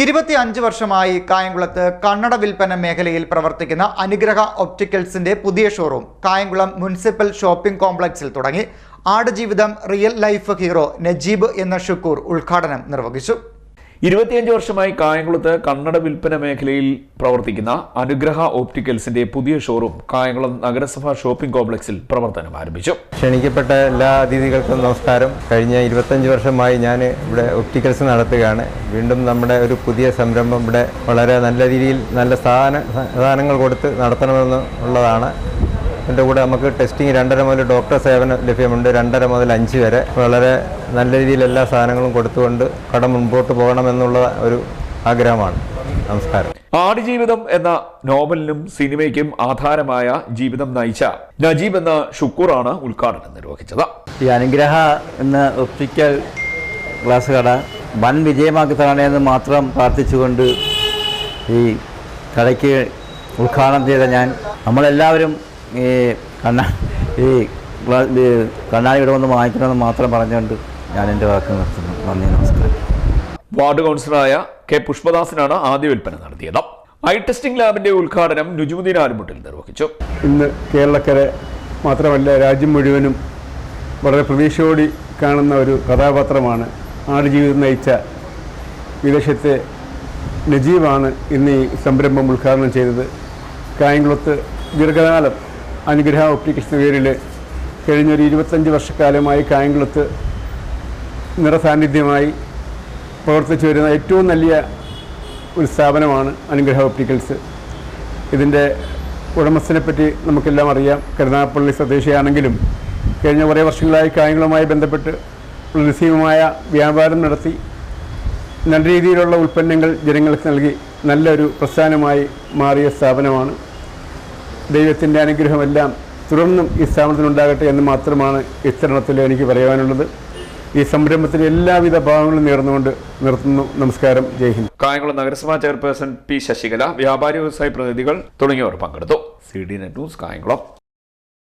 ഇരുപത്തിയഞ്ച് വർഷമായി കായംകുളത്ത് കണ്ണട വിൽപ്പന മേഖലയിൽ പ്രവർത്തിക്കുന്ന അനുഗ്രഹ ഒപ്റ്റിക്കൽസിന്റെ പുതിയ ഷോറൂം കായംകുളം മുനിസിപ്പൽ ഷോപ്പിംഗ് കോംപ്ലക്സിൽ തുടങ്ങി. Aadujeevitham real life hero Najeeb എന്ന ഷുക്കൂർ ഉദ്ഘാടനം നിർവഹിച്ചു. ഇരുപത്തിയഞ്ച് വർഷമായി കായംകുളത്ത് കണ്ണട വിൽപ്പന മേഖലയിൽ പ്രവർത്തിക്കുന്ന അനുഗ്രഹ ഓപ്റ്റിക്കൽസിന്റെ പുതിയ ഷോറൂം കായംകുളം നഗരസഭാ ഷോപ്പിംഗ് കോംപ്ലക്സിൽ പ്രവർത്തനം ആരംഭിച്ചു. ക്ഷണിക്കപ്പെട്ട എല്ലാ അതിഥികൾക്കും നമസ്കാരം. കഴിഞ്ഞ ഇരുപത്തഞ്ച് വർഷമായി ഞാൻ ഇവിടെ ഒപ്റ്റിക്കൽസ് നടത്തുകയാണ്. വീണ്ടും നമ്മുടെ ഒരു പുതിയ സംരംഭം ഇവിടെ വളരെ നല്ല രീതിയിൽ നല്ല സാധന സാധനങ്ങൾ കൊടുത്ത് നടത്തണമെന്ന് ഉള്ളതാണ്. എന്റെ കൂടെ നമുക്ക് ടെസ്റ്റിംഗ് രണ്ടര മുതൽ ഡോക്ടർ സേവനം ലഭ്യമുണ്ട്. രണ്ടര മുതൽ അഞ്ച് വരെ. വളരെ നല്ല രീതിയിൽ എല്ലാ സാധനങ്ങളും കൊടുത്തുകൊണ്ട് കട മുൻപോട്ട് പോകണമെന്നുള്ള ഒരു ആഗ്രഹമാണ്. നമസ്കാരം. ആടുജീവിതം എന്ന നോവലിനും സിനിമയ്ക്കും ആധാരമായ ജീവിതം നയിച്ച നജീബ് എന്ന ഷുക്കൂറാണ് ഉദ്ഘാടനം നിർവഹിച്ചത്. ഈ അനുഗ്രഹ എന്ന ഒപ്റ്റിക്കൽ ഗ്ലാസ് കട വൻ വിജയമാക്കി തരണേന്ന് മാത്രം പ്രാർത്ഥിച്ചുകൊണ്ട് ഈ കടയ്ക്ക് ഉദ്ഘാടനം ചെയ്ത ഞാൻ നമ്മളെല്ലാവരും ഈ കണ്ണ ഈ കണ്ണാടി ഇവിടെ വന്ന് വാങ്ങിക്കണമെന്ന് മാത്രം പറഞ്ഞുകൊണ്ട് ഞാൻ എന്റെ വാക്ക് നിർത്തുന്നു. നന്ദി നമസ്കാരം. വാർഡ് കൗൺസിലറായ കെ പുഷ്പദാസിനാണ് ആദ്യ വിൽപ്പന നടത്തിയത്. ഐ ടെസ്റ്റിംഗ് ലാബിന്റെ ഉദ്ഘാടനം നുജുമുദ്ദീൻ ആലുമുട്ടിൽ നിർവഹിച്ചു. ഇന്ന് കേരളക്കരെ മാത്രമല്ല രാജ്യം മുഴുവനും വളരെ പ്രതീക്ഷയോടി കാണുന്ന ഒരു കഥാപാത്രമാണ് ആടുജീവിതം നയിച്ച വിദേശത്തെ നജീബാണ് ഇന്ന് ഈ സംരംഭം ഉദ്ഘാടനം ചെയ്തത്. കായംകുളത്ത് ദീർഘകാലം അനുഗ്രഹ ഒപ്റ്റിക്സ് പേരിൽ കഴിഞ്ഞൊരു ഇരുപത്തഞ്ച് വർഷക്കാലമായി കായംകുളത്ത് നിറസാന്നിധ്യമായി പ്രവർത്തിച്ചു വരുന്ന ഏറ്റവും നല്ല ഒരു സ്ഥാപനമാണ് അനുഗ്രഹ ഒപ്റ്റിക്കൽസ്. ഇതിന്റെ ഉടമസ്ഥനെ പറ്റി നമുക്കെല്ലാം അറിയാം. കരുനാഗപ്പള്ളി സ്വദേശിയാണെങ്കിലും കഴിഞ്ഞ കുറേ വർഷങ്ങളായി കായങ്ങളുമായി ബന്ധപ്പെട്ട് നിസ്സീമമായ വ്യാപാരം നടത്തി നല്ല രീതിയിലുള്ള ഉൽപ്പന്നങ്ങൾ ജനങ്ങൾക്ക് നൽകി നല്ലൊരു പ്രസ്ഥാനമായി മാറിയ സ്ഥാപനമാണ് ദൈവത്തിന്റെ അനുഗ്രഹമെല്ലാം തുടർന്നും ഈ സ്ഥാപനത്തിനുണ്ടാകട്ടെ എന്ന് മാത്രമാണ് ഇത്തരണത്തിൽ എനിക്ക് പറയാനുള്ളത്. ഈ സംരംഭത്തിന് എല്ലാവിധ ഭാഗങ്ങളും നേർന്നുകൊണ്ട് നിർത്തുന്നു. നമസ്കാരം. ജയ് ഹിന്ദ്. കായംകുളം നഗരസഭാ ചെയർപേഴ്സൺ പി ശശികല വ്യാപാരി വ്യവസായ പ്രതിനിധികൾ തുടങ്ങിയവർ പങ്കെടുത്തു. C D net news Kayamkulam.